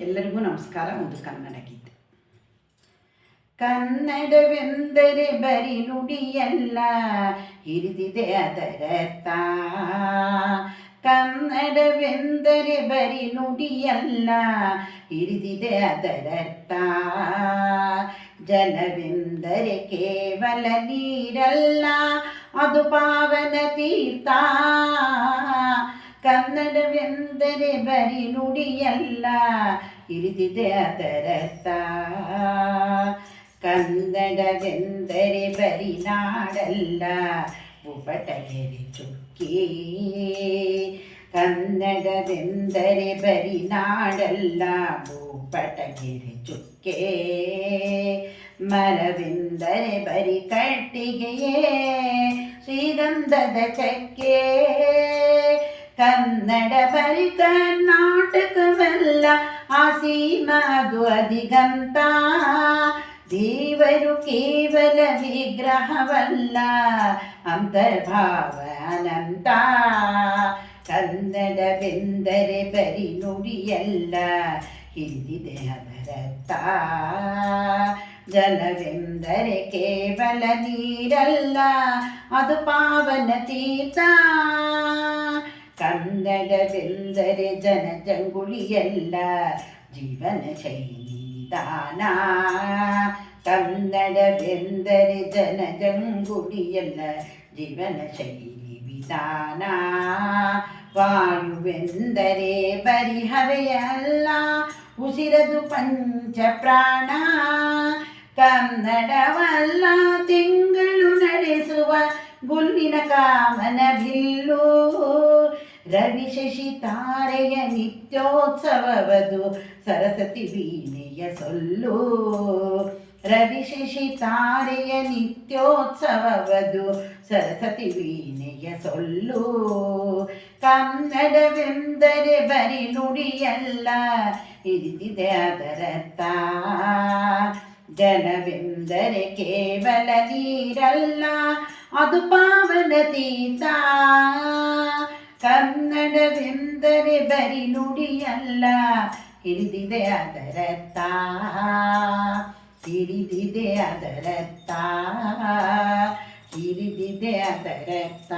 ಎಲ್ಲರಿಗೂ ನಮಸ್ಕಾರ ಒಂದು ಕನ್ನಡ ಗೀತೆ ಕನ್ನಡವೆಂದರೆ ಬರಿ ನುಡಿಯಲ್ಲ ಹಿರಿದಿದೆ ಅದರತ್ತ ಕನ್ನಡವೆಂದರೆ ಬರಿ ನುಡಿಯಲ್ಲ ಹಿರಿದಿದೆ ಅದರತ್ತ ಜಲವೆಂದರೆ ಕೇವಲ ನೀರಲ್ಲ ಅದು ಪಾವನ ತೀರ್ಥ ಕನ್ನಡವೆಂದರೆ ಬರಿ ನುಡಿಯಲ್ಲ ಹಿರಿದಿದೆ ಅದರತ್ತ ಕನ್ನಡವೆಂದರೆ ಬರಿ ನಾಡಲ್ಲ ಉಪಟಗೆರೆ ಚುಕ್ಕಿ. ಕನ್ನಡವೆಂದರೆ ಬರಿ ನಾಡಲ್ಲ ಭೂಪಟಗೆರೆ ಚುಕ್ಕೆ. ಮರವೆಂದರೆ ಬರಿ ಕಟ್ಟಿಗೆಯೇ, ಶ್ರೀಗಂಧದ ಚಕ್ಕೆ. ಕನ್ನಡ ಬರಿ ಕರ್ನಾಟಕವಲ್ಲ ಆ ಸೀಮದು ಅಧಿಗಂತ ದೇವರು ಕೇವಲ ವಿಗ್ರಹವಲ್ಲ ಅಂತರ್ಭಾವ ಅನಂತ ಕನ್ನಡವೆಂದರೆ ಬರಿ ನುಡಿಯಲ್ಲ, ಹಿಂದಿದೆ ಅದರತ್ತ ಜಲವೆಂದರೆ ಕೇವಲ ನೀರಲ್ಲ, ಅದು ಪಾವನ ತೀರ್ಥ. ಕನ್ನಡವೆಂದರೆ ಜನ ಜಂಗುಳಿಯಲ್ಲ ಜೀವನ ಶೈಲಿ ದಾನ ಕನ್ನಡವೆಂದರೆ ಜನ ಜಂಗುಳಿಯಲ್ಲ ಜೀವನ ಶೈಲಿ ವಿಧಾನ ವಾಯುವೆಂದರೆ ಬರಿ ಹವೆಯಲ್ಲ ಉಸಿರದು ಪಂಚ ಪ್ರಾಣ ಕನ್ನಡವಲ್ಲ ತಿಂಗಳು ನಡೆಸುವ ಗುಲ್ಲಿನ ಕಾಮನ ಬಿಲ್ಲು ರವಿ ಶಶಿ ತಾರೆಯ ನಿತ್ಯೋತ್ಸವವದು. ಸರಸ್ವತಿ ವೀಣೆಯ ಸೊಲ್ಲು. ರವಿ ಶಶಿ ತಾರೆಯ ನಿತ್ಯೋತ್ಸವವದು. ಸರಸ್ವತಿ ವೀಣೆಯ ಸೊಲ್ಲು. ಕನ್ನಡವೆಂದರೆ ಬರಿ ನುಡಿಯಲ್ಲ. ಇರಿದಿದೆ ಅದರತ್ತ ಜನವೆಂದರೆ ಕೇವಲ ನೀರಲ್ಲ. ಅದು ಪಾವನ ತೀರ್ಥ. ಅದರ ನುಡಿಯಲ್ಲ ಹಿಡಿದಿದೆ ಅದರತ್ತ ತಾ ಅದರತ್ತ ಅದರ ಅದರತ್ತ